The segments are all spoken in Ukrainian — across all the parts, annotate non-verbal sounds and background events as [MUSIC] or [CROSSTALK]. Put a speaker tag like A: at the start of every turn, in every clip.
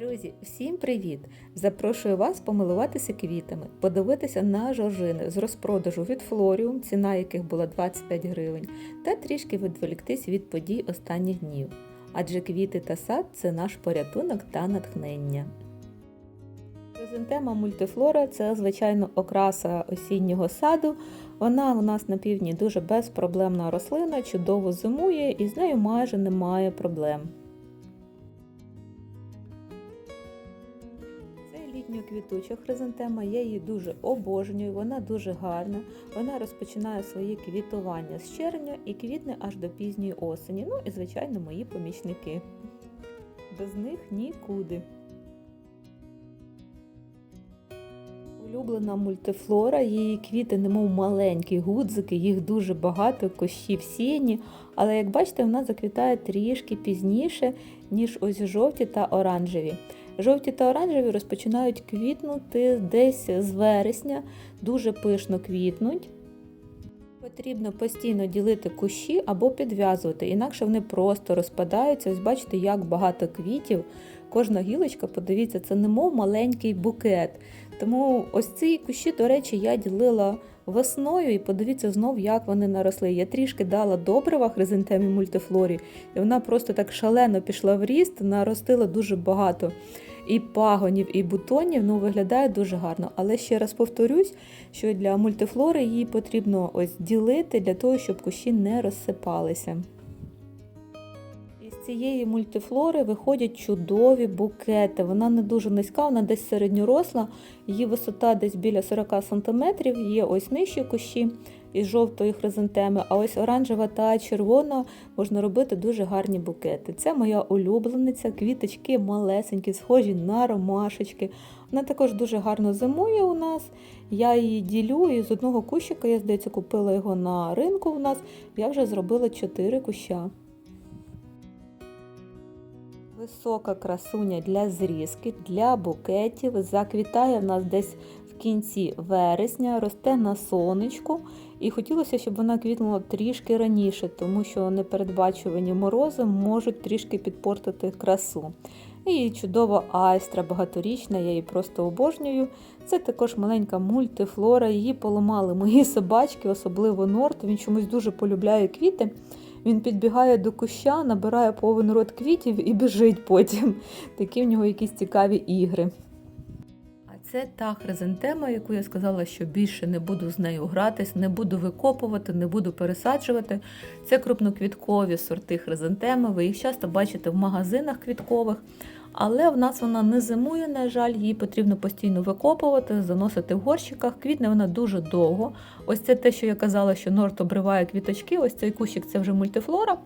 A: Друзі, всім привіт! Запрошую вас помилуватися квітами, подивитися на жоржини з розпродажу від Флоріум, ціна яких була 25 гривень, та трішки відволіктись від подій останніх днів. Адже квіти та сад це наш порятунок та натхнення. Хризантема мультифлора це, звичайно, окраса осіннього саду. Вона у нас на півдні дуже безпроблемна рослина, чудово зимує і з нею майже немає проблем. Літньоквітуча хризантема, я її дуже обожнюю, вона дуже гарна. Вона розпочинає своє квітування з червня і квітне аж до пізньої осені. Ну і, звичайно, мої помічники. Без них нікуди. Улюблена мультифлора, її квіти, немов маленькі гудзики, їх дуже багато, кущі сіні. Але як бачите, вона заквітає трішки пізніше, ніж ось жовті та оранжеві. Жовті та оранжеві розпочинають квітнути десь з вересня, дуже пишно квітнуть. Потрібно постійно ділити кущі або підв'язувати, інакше вони просто розпадаються. Ось бачите, як багато квітів. Кожна гілочка, подивіться, це немов маленький букет. Тому ось ці кущі, до речі, я ділила весною і подивіться знов, як вони наросли. Я трішки дала добрива хризантемі мультифлорі, і вона просто так шалено пішла в ріст, наростила дуже багато і пагонів, і бутонів, ну виглядає дуже гарно. Але ще раз повторюсь, що для мультифлори її потрібно ось ділити для того, щоб кущі не розсипалися. Цієї мультифлори виходять чудові букети. Вона не дуже низька, вона десь середньоросла, її висота десь біля 40 см, є ось нижчі кущі із жовтої хризантеми, а ось оранжева та червона можна робити дуже гарні букети. Це моя улюблениця, квіточки малесенькі, схожі на ромашечки. Вона також дуже гарно зимує у нас. Я її ділю і з одного кущика, я здається, купила його на ринку у нас. Я вже зробила 4 куща. Висока красуня для зрізки, для букетів. Заквітає в нас десь в кінці вересня, росте на сонечку. І хотілося, щоб вона квітнула трішки раніше, тому що непередбачувані морози можуть трішки підпортити красу. І чудова айстра багаторічна, я її просто обожнюю. Це також маленька мультифлора. Її поламали мої собачки, особливо Норт. Він чомусь дуже полюбляє квіти. Він підбігає до куща, набирає повен рот квітів і біжить потім. Такі в нього якісь цікаві ігри. А це та хризантема, яку я сказала, що більше не буду з нею гратись, не буду викопувати, не буду пересаджувати. Це крупноквіткові сорти хризантеми. Ви їх часто бачите в магазинах квіткових. Але в нас вона не зимує, на жаль, її потрібно постійно викопувати, заносити в горщиках. Квітне вона дуже довго. Ось це те, що я казала, що норт обриває квіточки. Ось цей кущик це вже мультифлора.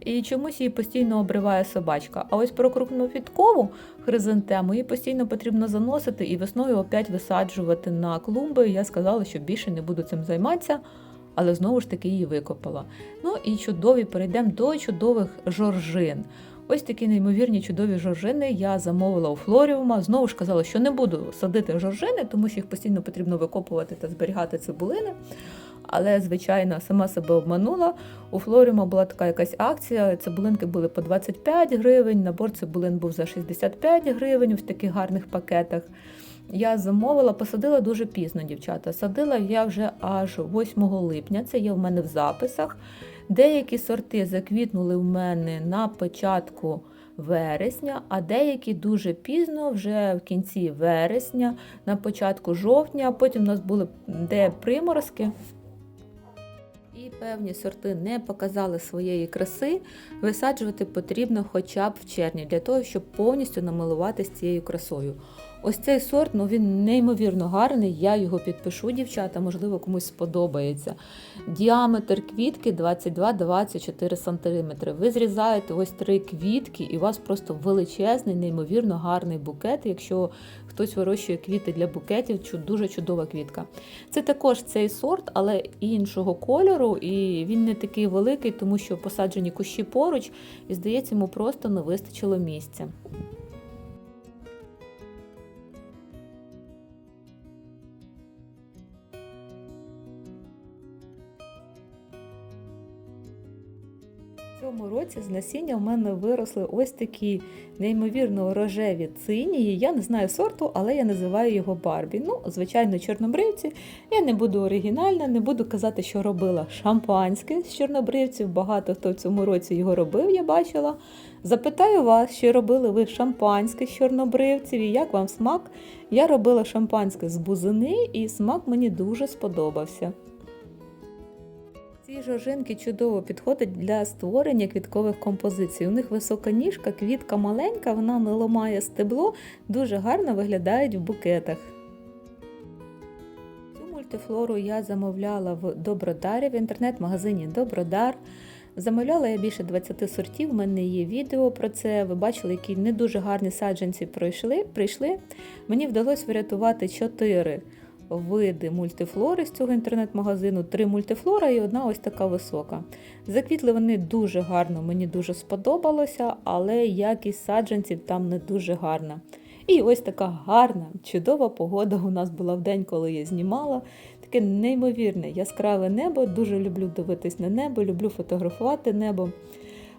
A: І чомусь її постійно обриває собачка. А ось про крупновідкову хризантему її постійно потрібно заносити і весною опять висаджувати на клумби. Я сказала, що більше не буду цим займатися, але знову ж таки її викопала. Ну і чудові перейдемо до чудових жоржин. Ось такі неймовірні чудові жоржини я замовила у Флоріума. Знову ж казала, що не буду садити жоржини, тому що їх постійно потрібно викопувати та зберігати цибулини. Але, звичайно, сама себе обманула. У Флоріума була така якась акція. Цибулинки були по 25 гривень, набор цибулин був за 65 гривень в таких гарних пакетах. Я замовила, посадила дуже пізно, дівчата. Садила я вже аж 8 липня, це є в мене в записах. Деякі сорти заквітнули в мене на початку вересня, а деякі дуже пізно, вже в кінці вересня, на початку жовтня, потім у нас були де приморозки. І певні сорти не показали своєї краси, висаджувати потрібно хоча б в червні, для того, щоб повністю намилуватися цією красою. Ось цей сорт, ну він неймовірно гарний. Я його підпишу, дівчата, можливо, комусь сподобається. Діаметр квітки 22-24 см. Ви зрізаєте ось три квітки, і у вас просто величезний, неймовірно гарний букет. Якщо хтось вирощує квіти для букетів, дуже чудова квітка. Це також цей сорт, але іншого кольору, і він не такий великий, тому що посаджені кущі поруч, і здається, йому просто не вистачило місця. Цьому році з насіння в мене виросли ось такі неймовірно рожеві цинії. Я не знаю сорту, але я називаю його Барбі. Ну, звичайно, чорнобривці. Я не буду оригінальна, не буду казати, що робила шампанське з чорнобривців. Багато хто в цьому році його робив, я бачила. Запитаю вас, чи робили ви шампанське з чорнобривців і як вам смак? Я робила шампанське з бузини, і смак мені дуже сподобався. Ці жожинки чудово підходять для створення квіткових композицій. У них висока ніжка, квітка маленька, вона не ламає стебло, дуже гарно виглядають в букетах. Цю мультифлору я замовляла в Добродарі в інтернет-магазині Добродар. Замовляла я більше 20 сортів, в мене є відео про це. Ви бачили, які не дуже гарні саджанці пройшли, прийшли. Мені вдалося врятувати 4 види мультифлори з цього інтернет-магазину, три мультифлора і одна ось така висока. Заквітли вони дуже гарно, мені дуже сподобалося, але якість саджанців там не дуже гарна. І ось така гарна, чудова погода у нас була в день, коли я знімала. Таке неймовірне яскраве небо. Дуже люблю дивитись на небо, люблю фотографувати небо.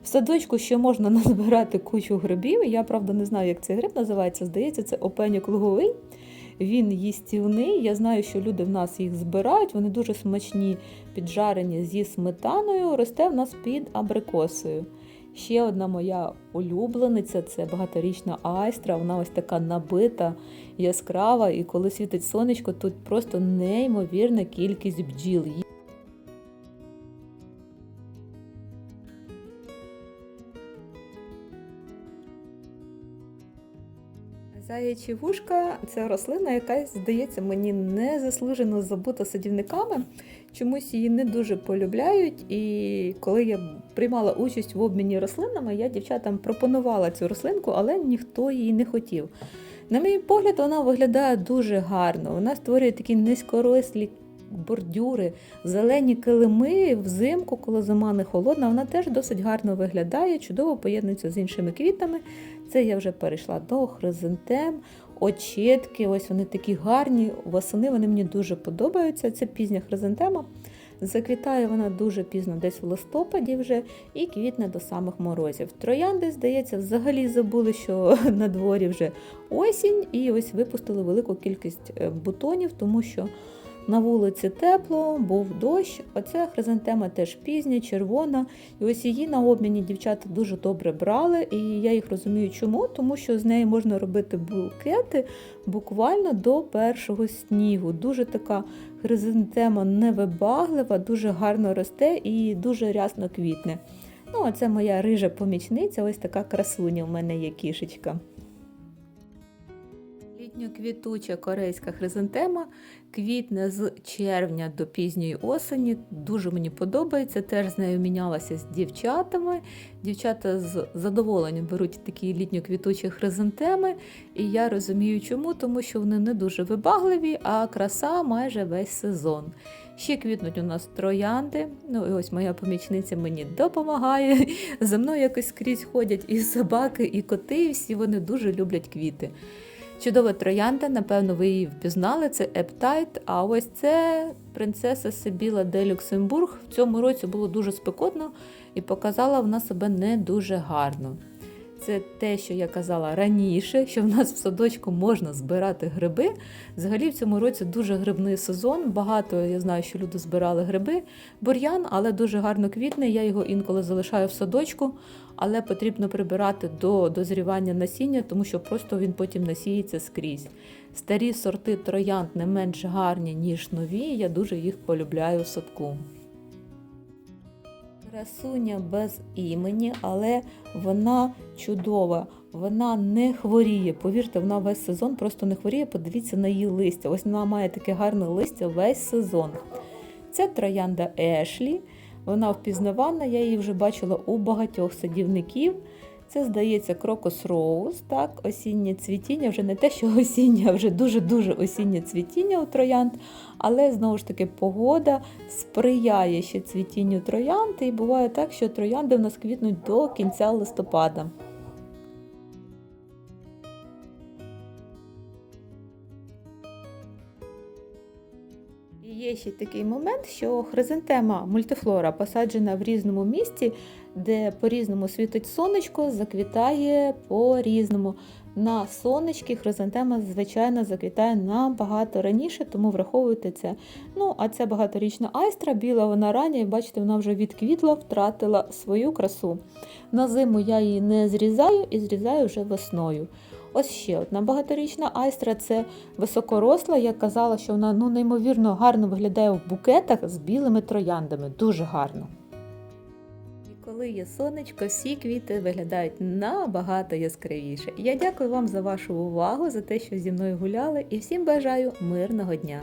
A: В садочку ще можна [LAUGHS] назбирати кучу грибів. Я, правда, не знаю, як цей гриб називається. Здається, це опеньок луговий. Він їстівний. Я знаю, що люди в нас їх збирають. Вони дуже смачні, піджарені зі сметаною. Росте в нас під абрикосою. Ще одна моя улюблениця це багаторічна айстра. Вона ось така набита, яскрава, і коли світить сонечко, тут просто неймовірна кількість бджіл. Заячі вушка це рослина, яка, здається, мені незаслужено забута садівниками. Чомусь її не дуже полюбляють. І коли я приймала участь в обміні рослинами, я дівчатам пропонувала цю рослинку, але ніхто її не хотів. На мій погляд, вона виглядає дуже гарно. Вона створює такі низькорослі бордюри, зелені килими взимку, коли зима не холодна, вона теж досить гарно виглядає, чудово поєднується з іншими квітами. Це я вже перейшла до хризантем, очітки. Ось вони такі гарні. Восени вони мені дуже подобаються. Це пізня хризантема. Заквітає вона дуже пізно, десь в листопаді вже, і квітне до самих морозів. Троянди, здається, взагалі забули, що [LAUGHS] на дворі вже осінь, і ось випустили велику кількість е, бутонів, тому що на вулиці тепло, був дощ. Оця хризантема теж пізня, червона. І ось її на обміні дівчата дуже добре брали. І я їх розумію, чому, тому що з неї можна робити букети буквально до першого снігу. Дуже така хризантема невибаглива, дуже гарно росте і дуже рясно квітне. Ну, а це моя рижа помічниця, ось така красуня в мене є кішечка. Літньо-квітуча корейська хризантема квітне з червня до пізньої осені. Дуже мені подобається. Теж з нею мінялася з дівчатами. Дівчата з задоволенням беруть такі літньо-квітучі хризантеми. І я розумію, чому, тому що вони не дуже вибагливі, а краса майже весь сезон. Ще квітнуть у нас троянди. Ну і ось моя помічниця мені допомагає. [LAUGHS] За мною якось скрізь ходять і собаки, і коти, і всі вони дуже люблять квіти. Чудова троянда, напевно, ви її впізнали, це Ептайт. А ось це принцеса Сибіла де Люксембург. В цьому році було дуже спекотно і показала вона себе не дуже гарно. Це те, що я казала раніше, що в нас в садочку можна збирати гриби. Взагалі в цьому році дуже грибний сезон. Багато я знаю, що люди збирали гриби. Бур'ян, але дуже гарно квітне. Я його інколи залишаю в садочку, але потрібно прибирати до дозрівання насіння, тому що просто він потім насіється скрізь. Старі сорти троянд не менш гарні, ніж нові. Я дуже їх полюбляю в садку. Красуня без імені, але вона чудова, вона не хворіє. Повірте, вона весь сезон просто не хворіє. Подивіться на її листя. Ось вона має таке гарне листя весь сезон. Це троянда Ешлі. Вона впізнавана, я її вже бачила у багатьох садівників. Це, здається, крокус роуз, так, осіннє цвітіння, вже не те, що осіннє, а вже дуже-дуже осіннє цвітіння у троянд. Але знову ж таки погода сприяє ще цвітінню троянд, і буває так, що троянди в нас квітнуть до кінця листопада. І Є ще такий момент, що хризантема мультифлора посаджена в різному місці, де по-різному світить сонечко, заквітає по-різному. На сонечки хризантема, звичайно, заквітає набагато раніше, тому враховуйте це. Ну, а ця багаторічна айстра, біла вона рання, і бачите, вона вже відквітла, втратила свою красу. На зиму я її не зрізаю і зрізаю вже весною. Ось ще одна багаторічна айстра це високоросла. Я казала, що вона ну, неймовірно гарно виглядає в букетах з білими трояндами. Дуже гарно. Коли є сонечко, всі квіти виглядають набагато яскравіше. Я дякую вам за вашу увагу, за те, що зі мною гуляли, і всім бажаю мирного дня!